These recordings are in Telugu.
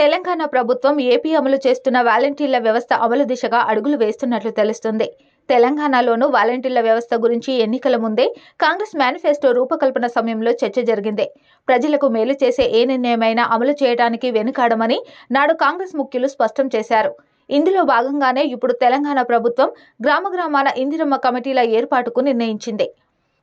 తెలంగాణ ప్రభుత్వం ఏపీ అమలు చేస్తున్న వాలంటీర్ల వ్యవస్థ అమలు దిశగా అడుగులు వేస్తున్నట్లు తెలుస్తుంది. తెలంగాణలోనూ వాలంటీర్ల వ్యవస్థ గురించి ఎన్నికల ముందే కాంగ్రెస్ మేనిఫెస్టో రూపకల్పన సమయంలో చర్చ జరిగింది. ప్రజలకు మేలు చేసే ఏ నిర్ణయమైనా అమలు చేయడానికి వెనుకాడమని నాడు కాంగ్రెస్ ముఖ్యులు స్పష్టం చేశారు. ఇందులో భాగంగానే ఇప్పుడు తెలంగాణ ప్రభుత్వం గ్రామ గ్రామాల ఇందిరమ్మ కమిటీల ఏర్పాటుకు నిర్ణయించింది.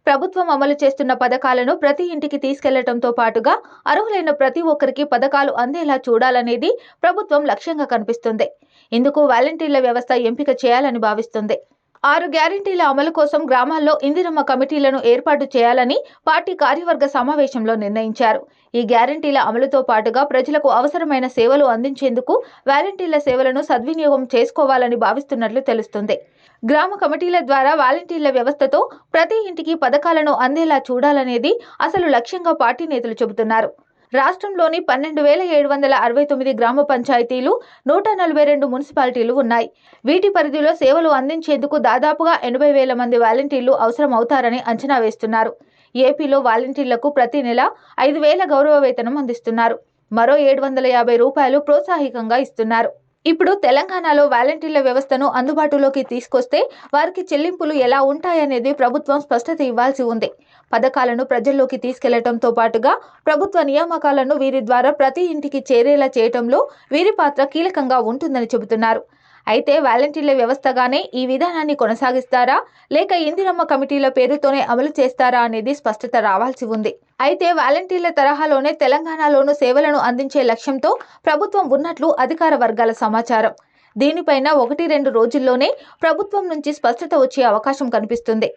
ప్రభుత్వం అమలు చేస్తున్న పథకాలను ప్రతి ఇంటికి తీసుకెళ్ళడంతో పాటుగా అర్హులైన ప్రతి ఒక్కరికి పథకాలు అందేలా చూడాలనేది ప్రభుత్వం లక్ష్యంగా కనిపిస్తుంది. ఇందుకు వాలంటీర్ల వ్యవస్థ ఎంపిక చేయాలని భావిస్తుంది. ఆరు గ్యారంటీల అమలు కోసం గ్రామాల్లో ఇందిరమ్మ కమిటీలను ఏర్పాటు చేయాలని పార్టీ కార్యవర్గ సమావేశంలో నిర్ణయించారు. ఈ గ్యారంటీల అమలుతో పాటుగా ప్రజలకు అవసరమైన సేవలు అందించేందుకు వాలంటీర్ల సేవలను సద్వినియోగం చేసుకోవాలని భావిస్తున్నట్లు తెలుస్తుంది. గ్రామ కమిటీల ద్వారా వాలంటీర్ల వ్యవస్థతో ప్రతి ఇంటికి పథకాలను అందేలా చూడాలనేది అసలు లక్ష్యంగా పార్టీ నేతలు చెబుతున్నారు. రాష్ట్రంలోని పన్నెండు వేల ఏడు వందల అరవై తొమ్మిది గ్రామ పంచాయతీలు నూట నలభై రెండు మున్సిపాలిటీలు ఉన్నాయి. వీటి పరిధిలో సేవలు అందించేందుకు దాదాపుగా ఎనభై వేల మంది వాలంటీర్లు అవసరం అవుతారని అంచనా వేస్తున్నారు. ఏపీలో వాలంటీర్లకు ప్రతి నెల ఐదు వేల గౌరవ వేతనం అందిస్తున్నారు. మరో ఏడు వందల యాభై రూపాయలు ప్రోత్సాహికంగా ఇస్తున్నారు. ఇప్పుడు తెలంగాణలో వాలంటీర్ల వ్యవస్థను అందుబాటులోకి తీసుకొస్తే వారికి చెల్లింపులు ఎలా ఉంటాయనేది ప్రభుత్వం స్పష్టత ఇవ్వాల్సి ఉంది. పథకాలను ప్రజల్లోకి తీసుకెళ్ళడంతో పాటుగా ప్రభుత్వ నియామకాలను వీరి ద్వారా ప్రతి ఇంటికి చేరేలా చేయటంలో వీరి పాత్ర కీలకంగా ఉంటుందని చెబుతున్నారు. అయితే వాలంటీర్ల వ్యవస్థగానే ఈ విధానాన్ని కొనసాగిస్తారా? లేక ఇందిరమ్మ కమిటీల పేరుతోనే అమలు చేస్తారా అనేది స్పష్టత రావాల్సి ఉంది. అయితే వాలంటీర్ల తరహాలోనే తెలంగాణలోనూ సేవలను అందించే లక్ష్యంతో ప్రభుత్వం ఉన్నట్లు అధికార వర్గాల సమాచారం. దీనిపైన ఒకటి రెండు రోజుల్లోనే ప్రభుత్వం నుంచి స్పష్టత వచ్చే అవకాశం కనిపిస్తుంది.